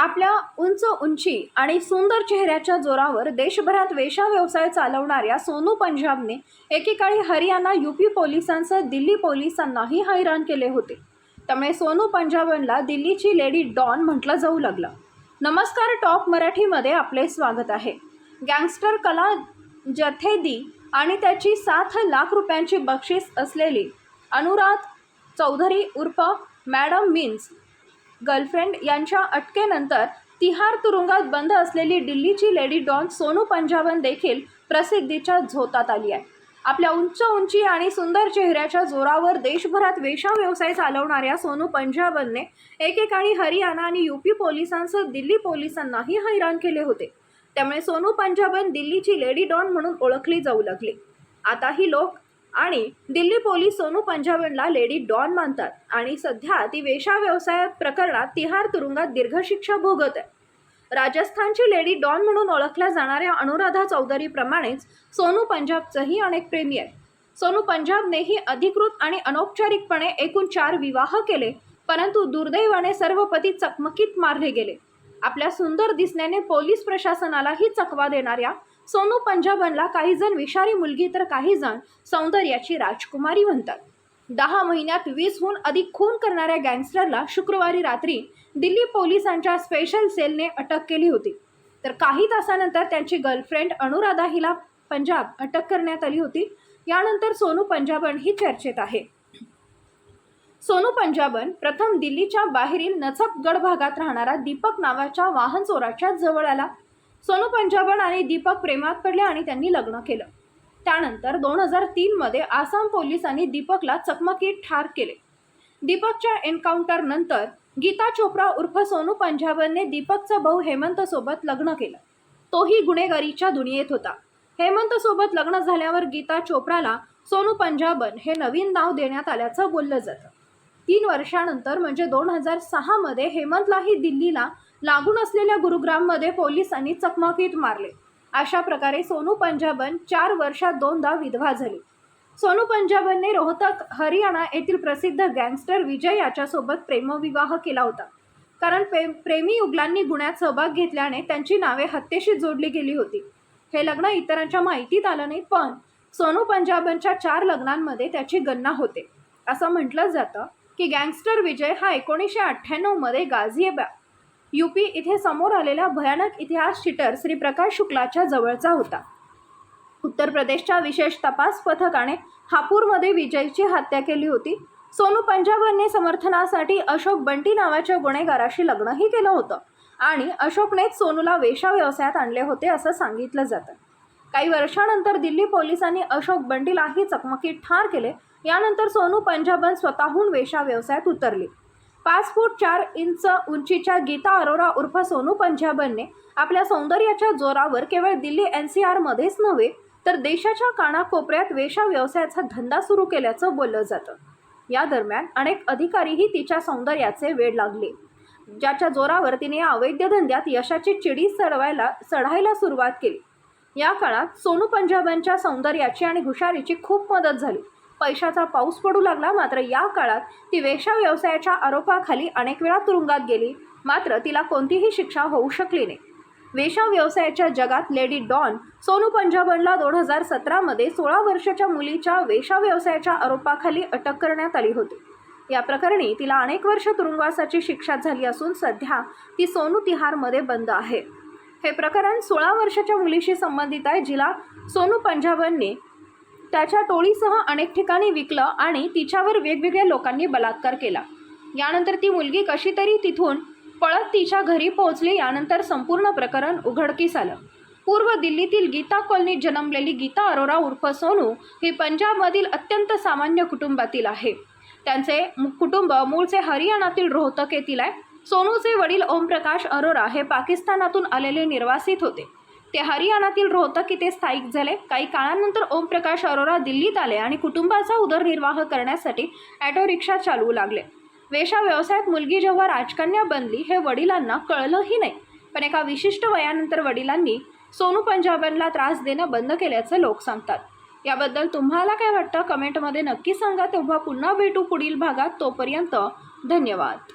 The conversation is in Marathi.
आपल्या उंच उंची आणि सुंदर चेहऱ्याच्या जोरावर देशभरात वेशा व्यवसाय चालवणाऱ्या सोनू पंजाबने एकेकाळी हरियाणा युपी पोलिसांसह दिल्ली पोलिसांनाही हैराण केले होते. त्यामुळे सोनू पंजाबनला दिल्लीची लेडी डॉन म्हटलं जाऊ लागलं. नमस्कार टॉप मराठीमध्ये आपले स्वागत आहे. गँगस्टर कला जथेदी आणि त्याची सात लाख रुपयांची बक्षीस असलेली अनुराध चौधरी उर्फ मॅडम मीन्स गर्लफ्रेंड यांच्या अटकेनंतर तिहार तुरुंगात बंद असलेली दिल्लीची लेडी डॉन सोनू पंजाबन देखील प्रसिद्धीच्या झोतात आली आहे. आपल्या उंच उंची आणि सुंदर चेहऱ्याच्या जोरावर देशभरात वेशा व्यवसाय चालवणाऱ्या सोनू पंजाबनने एकेकाळी हरियाणा आणि युपी पोलिसांसह दिल्ली पोलिसांनाही हैराण केले होते. त्यामुळे सोनू पंजाबन दिल्लीची लेडी डॉन म्हणून ओळखली जाऊ लागली. आता ही लोक आणि दिल्ली पोलीस सोनू पंजाबनला लेडी डॉन मानतात. आणि सध्या ती वेशा व्यवसाय प्रकरणात तिहार तुरुंगात दीर्घ शिक्षा भोगत आहे राजस्थानची लेडी डॉन म्हणून ओळखल्या जाणाऱ्या अनुराधा चौधरीप्रमाणेच सोनू पंजाबचंही अनेक प्रेमी आहे सोनू पंजाबनेही अधिकृत आणि अनौपचारिकपणे एकूण चार विवाह केले परंतु दुर्दैवाने सर्व पती चकमकीत मारले गेले. आपल्या सुंदर दिसण्याने पोलीस प्रशासनालाही चकवा देणाऱ्या सोनू पंजाबनला काही जण विषारी मुलगी तर काही जण सौंदर्याची राजकुमारी म्हणतात. दहा महिन्यात वीसहून अधिक खून करणाऱ्या गँगस्टरला शुक्रवारी रात्री दिल्ली पोलिसांच्या स्पेशल सेलने अटक केली होती. तर काही तासानंतर त्यांची गर्लफ्रेंड अनुराधा हिला पंजाब अटक करण्यात आली होती. यानंतर सोनू पंजाबन ही चर्चेत आहे. सोनू पंजाबन प्रथम दिल्लीच्या बाहेरील नचपगड भागात राहणारा दीपक नावाच्या वाहन चोराच्या जवळ आला. सोनू पंजाबन आणि दीपक प्रेमात पडले आणि त्यांनी लग्न केलं. त्यानंतर दोन हजार तीनमध्ये आसाम पोलिसांनी दीपकला चकमकीत ठार केले. दीपकच्या एन्काउंटरनंतर गीता चोप्रा उर्फ सोनू पंजाबनने दीपकचा भाऊ हेमंतसोबत लग्न केलं. तोही गुन्हेगारीच्या दुनियेत होता. हेमंतसोबत लग्न झाल्यावर गीता चोप्राला सोनू पंजाबन हे नवीन नाव देण्यात आल्याचं बोललं जातं. तीन वर्षानंतर म्हणजे दोन हजार सहामध्ये हेमंतलाही दिल्लीला लागून असलेल्या गुरुग्राममध्ये पोलिसांनी चकमकीत मारले. अशा प्रकारे सोनू पंजाबन चार वर्षात दोनदा विधवा झाली. सोनू पंजाबनने रोहतक हरियाणा येथील प्रसिद्ध गँगस्टर विजय याच्यासोबत प्रेमविवाह केला होता. कारण प्रे प्रेमी युगलांनी गुन्ह्यात सहभाग घेतल्याने त्यांची नावे हत्येशी जोडली गेली होती. हे लग्न इतरांच्या माहितीत आलं नाही पण सोनू पंजाबनच्या चार लग्नांमध्ये त्याची गणना होते. असं म्हटलं जातं की गँगस्टर विजय हा एकोणीसशे अठ्ठ्याण्णवमध्ये गाझियाबाद युपी इथे समोर आलेला भयानक इतिहास शिटर श्री प्रकाश शुक्लाच्या जवळचा होता. उत्तर प्रदेशच्या विशेष तपास पथकाने हापूरमध्ये विजयची हत्या केली होती. सोनू पंजाबनने समर्थनासाठी अशोक बंटी नावाच्या गुन्हेगाराशी लग्नही केलं होतं आणि अशोकनेच सोनूला वेशा व्यवसायात आणले होते असं सांगितलं जातं. काही वर्षानंतर दिल्ली पोलिसांनी अशोक बंटीलाही चकमकीत ठार केले. यानंतर सोनू पंजाबन स्वतःहून वेशा व्यवसायात उतरली. पाच फूट चार इंच उंचीच्या गीता अरोरा उर्फ सोनू पंजाबनने आपल्या सौंदर्याच्या जोरावर केवळ दिल्ली एन सी आरमध्येच नव्हे तर देशाच्या कानाकोपऱ्यात वेशा व्यवसायाचा धंदा सुरू केल्याचं बोललं जातं. या दरम्यान अनेक अधिकारीही तिच्या सौंदर्याचे वेड लागले. ज्याच्या जोरावर तिने या अवैध धंद्यात यशाची चिडी चढवायला चढायला सुरुवात केली. या काळात सोनू पंजाबनच्या सौंदर्याची आणि हुशारीची खूप मदत झाली. पैशाचा पाऊस पडू लागला मात्र या काळात ती वेशा व्यवसायाच्या आरोपाखाली अनेक वेळा तुरुंगात गेली मात्र तिला कोणतीही शिक्षा होऊ शकली नाही. वेशा व्यवसायाच्या जगात लेडी डॉन सोनू पंजाबनला दोन हजार सतरामध्ये सोळा वर्षाच्या मुलीच्या वेशा व्यवसायाच्या आरोपाखाली अटक करण्यात आली होती. या प्रकरणी तिला अनेक वर्ष तुरुंगवासाची शिक्षा झाली असून सध्या ती सोनू तिहारमध्ये बंद आहे. हे प्रकरण सोळा वर्षाच्या मुलीशी संबंधित आहे जिला सोनू पंजाबनने त्याच्या टोळीसह अनेक ठिकाणी विकलं आणि तिच्यावर वेगवेगळ्या लोकांनी बलात्कार केला. यानंतर ती मुलगी कशी तरी तिथून पळत तिच्या घरी पोहोचली यानंतर संपूर्ण प्रकरण उघडकीस आलं. पूर्व दिल्लीतील गीता कॉलनीत जन्मलेली गीता अरोरा उर्फ सोनू ही पंजाबमधील अत्यंत सामान्य कुटुंबातील आहे. त्यांचे कुटुंब मूळचे हरियाणातील रोहतक येथील आहे. सोनूचे वडील ओमप्रकाश अरोरा हे पाकिस्तानातून आलेले निर्वासित होते. ते हरियाणातील रोहतक इथे स्थायिक झाले. काही काळानंतर ओमप्रकाश अरोरा दिल्लीत आले आणि कुटुंबाचा उदरनिर्वाह करण्यासाठी ॲटो रिक्षा चालवू लागले. वेशा व्यवसायात मुलगी जेव्हा राजकन्या बनली हे वडिलांना कळलंही नाही. पण एका विशिष्ट वयानंतर वडिलांनी सोनू पंजाबनला त्रास देणं बंद केल्याचं लोक सांगतात. याबद्दल तुम्हाला काय वाटतं? कमेंटमध्ये नक्की सांगा. तेव्हा पुन्हा भेटू पुढील भागात. तोपर्यंत धन्यवाद.